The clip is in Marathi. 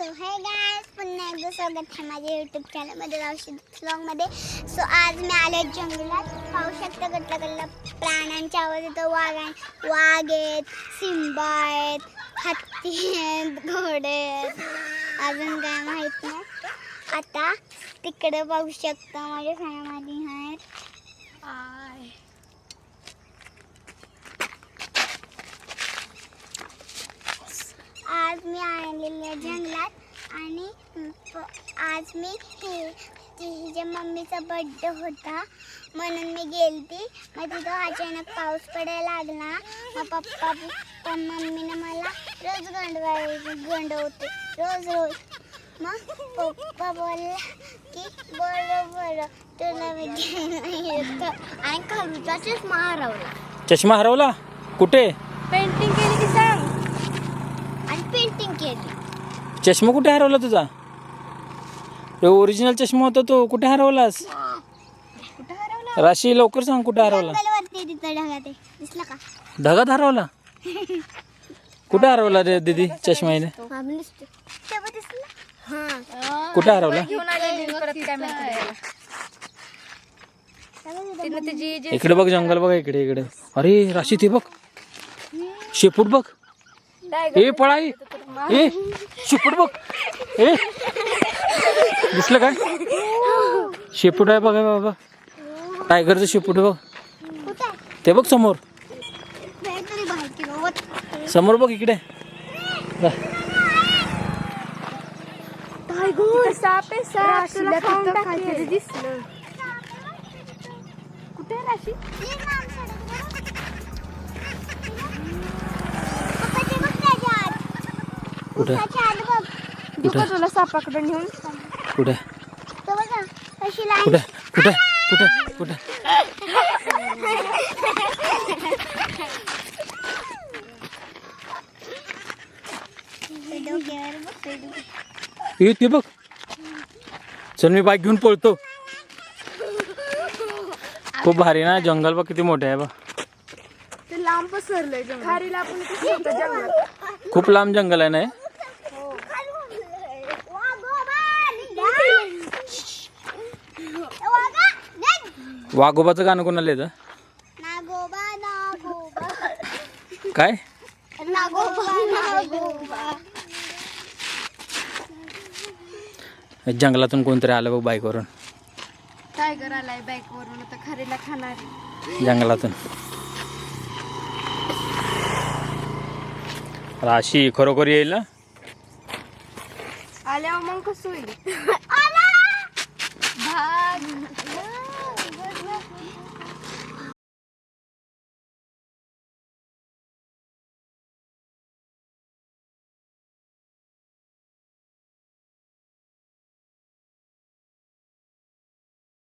सो हे गायस पुन्हा एकदा स्वागत आहे माझ्या यूट्यूब चॅनलमध्ये रावशी मध्ये. सो आज मी आले जंगलात. पाहू शकता गटला गटला प्राण्यांचे आवाज येतो. वाघ आहे- वाघ आहेत सिंबा आहेत हत्ती आहेत घोडे आहेत. अजून काय माहीत नाही. आता तिकडे पाहू शकता माझ्या फॅमिली आहेत. आज मी आलेल्या जंगलात आणि आज मी तिच्या ती मम्मीचा बड्डे होता. म्हणून मी गेलती. मग तिथं अचानक पाऊस पडायला लागला. मग पप्पा पण मम्मीने मला रोज गंडवाय गंडवते. रोज रोज. मग पप्पा बोलला की बरं बरं. तुला आणि खरूचा चष्मा हरवला. चष्मा हरवला? कुठे पेंटिंग केली की सांग आणि पेंटिंग केली. चष्मा कुठे हरवला तुझा? ओरिजिनल चष्मा होता तो कुठे हरवलास? कुठं हरवला? राशी लवकर सांग कुठे हरवला. तिथं ढगात आहे. दिसलं का? ढगात हरवला? कुठे हरवला रे दीदी चष्मा हिने आम्ही दिसतो. तेव्हा दिसलं? हा. कुठे हरवला? घेऊन आलेली परत काय माहिती त्याला. तेव्हा तिथं तिनं तिची जे इकडे बघ जंगल बघ इकडे इकडे. अरे राशी ते बघ. शेपूट बघ. ए पळाई. ए शेपूट बघ. ए. दिसलं काय? शेपूट आहे बघा बाबा. टायगरचं शेपूट बघ. कुठं? ते बघ समोर. समोर बघ इकडे. जा. कुठे? कुठे? तुला सापाकडे नेऊन. कुठे? कुठे? कुठे? कुठे? कुठे? डोक्यावर बघ ये ते बघ. चल मी बाईक घेऊन पळतो. खूप भारी ना जंगल बघ किती मोठे आहे बघ. ते लांब पसरलंय खारीला आपण खूप लांब जंगल आहे ना वाघोबाचं गाणं कोणाला येतं? नागोबा नागोबा. काय? नागोबा नागोबा. जंगलातून कोणतरी आलं बघ बाईकवरून. टायगर आलाय बाईक वरून आता खारीला खाणार जंगलातून. राशी खरोखर येईल ना? आल्यावर मग कसं होईल? भाग. 不要说你还好